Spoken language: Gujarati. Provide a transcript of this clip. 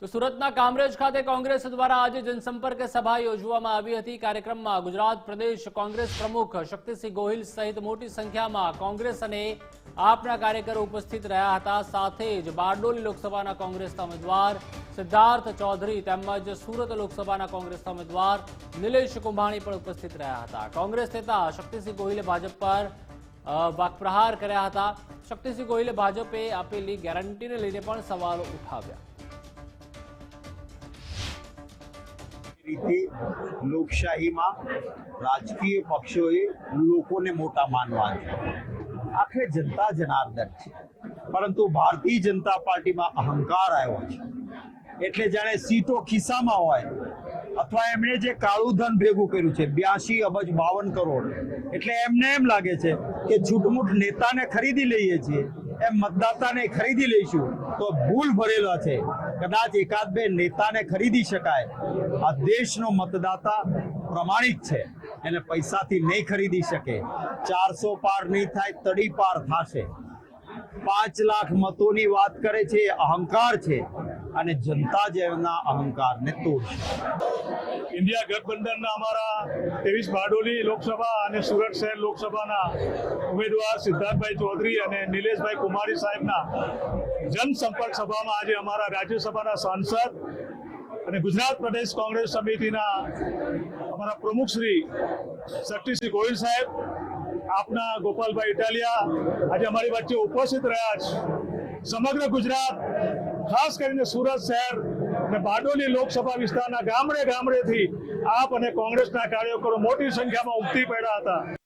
તો સુરતના કામરેજ ખાતે કોંગ્રેસ દ્વારા આજે જનસંપર્ક સભા યોજવામાં આવી હતી. કાર્યક્રમમાં ગુજરાત પ્રદેશ કોંગ્રેસ પ્રમુખ શક્તિસિંહ ગોહિલ સહિત મોટી સંખ્યામાં કોંગ્રેસ અને આપના કાર્યકરો ઉપસ્થિત રહ્યા હતા. સાથે જ બારડોલી લોકસભાના કોંગ્રેસના ઉમેદવાર સિદ્ધાર્થ ચૌધરી તેમજ સુરત લોકસભાના કોંગ્રેસના ઉમેદવાર નિલેશ કુંભાણી પણ ઉપસ્થિત રહ્યા હતા. કોંગ્રેસ નેતા શક્તિસિંહ ગોહિલે ભાજપ પર વાકપ્રહાર કર્યા હતા. શક્તિસિંહ ગોહિલે ભાજપે આપેલી ગેરંટીને લઈને પણ સવાલો ઉઠાવ્યા. રીતે લોકશાહીમાં રાજકીય પક્ષોએ લોકોને મોટા માનવા છે. આખરે જનતા જનાર્દન છે. પરંતુ ભારતીય જનતા પાર્ટીમાં અહંકાર આવ્યો છે. એટલે જાણે સીટો ખિસ્સામાં હોય, અથવા એમણે જે કાળું ધન ભેગું કર્યું છે, બ્યાસી, અબજ, બાવન કરોડ, એટલે એમને એમ લાગે છે કે છૂટમૂટ નેતાને ખરીદી લઈએ છીએ, એમ મતદાતાને ખરીદી લઈશું, તો ભૂલ ભરેલા છે. કદાચ એકાદ બે નેતાને ખરીદી શકાય. આ દેશનો મતદાતા પ્રમાણિક છે. એને પૈસાથી નહીં ખરીદી શકે. ચારસો પાર નહીં થાય, તડી પાર થશે. પાંચ લાખ મતોની વાત કરે છે અહંકાર છે. અને જનતા જ એમના અહંકારને તોડશે. ઇન્ડિયા ગઠબંધનના અમારા ત્રેવીસ બારડોલી લોકસભા અને સુરત શહેર લોકસભાના ઉમેદવાર સિદ્ધાર્થભાઈ ચૌધરી અને નિલેશભાઈ કુમારી સાહેબના જનસંપર્ક સભામાં આજે અમારા રાજ્યસભાના સાંસદ અને ગુજરાત પ્રદેશ કોંગ્રેસ સમિતિના અમારા પ્રમુખ શ્રી શક્તિસિંહ ગોહિલ સાહેબ, આપના ગોપાલભાઈ ઇટાલિયા આજે અમારી વચ્ચે ઉપસ્થિત રહ્યા છે. સમગ્ર ગુજરાત, ખાસ કરીને સુરત શહેર અને બારડોલી લોકસભા વિસ્તારના ગામડે ગામડેથી આપ અને કોંગ્રેસના કાર્યકરો મોટી સંખ્યામાં ઉમટી પડ્યા હતા.